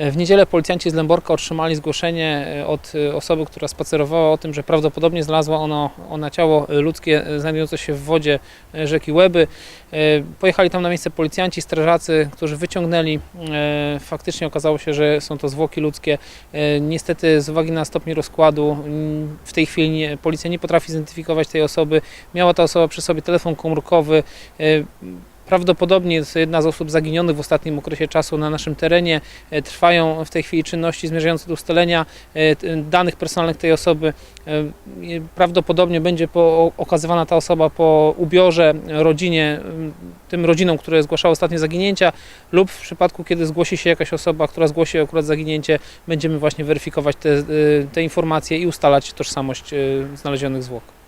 W niedzielę policjanci z Lęborka otrzymali zgłoszenie e, od e, osoby, która spacerowała o tym, że prawdopodobnie znalazła ono, ona ciało ludzkie e, znajdujące się w wodzie rzeki Łeby. Pojechali tam na miejsce policjanci, strażacy, którzy wyciągnęli. Faktycznie okazało się, że są to zwłoki ludzkie. Niestety z uwagi na stopień rozkładu w tej chwili nie, policja nie potrafi zidentyfikować tej osoby. Miała ta osoba przy sobie telefon komórkowy. E, Prawdopodobnie jest jedna z osób zaginionych w ostatnim okresie czasu na naszym terenie. E, Trwają w tej chwili czynności zmierzające do ustalenia e, t- danych personalnych tej osoby. E, Prawdopodobnie będzie po, okazywana ta osoba po ubiorze rodzinie, tym rodzinom, które zgłaszały ostatnie zaginięcia, lub w przypadku, kiedy zgłosi się jakaś osoba, która zgłosi akurat zaginięcie, będziemy właśnie weryfikować te, e, te informacje i ustalać tożsamość e, znalezionych zwłok.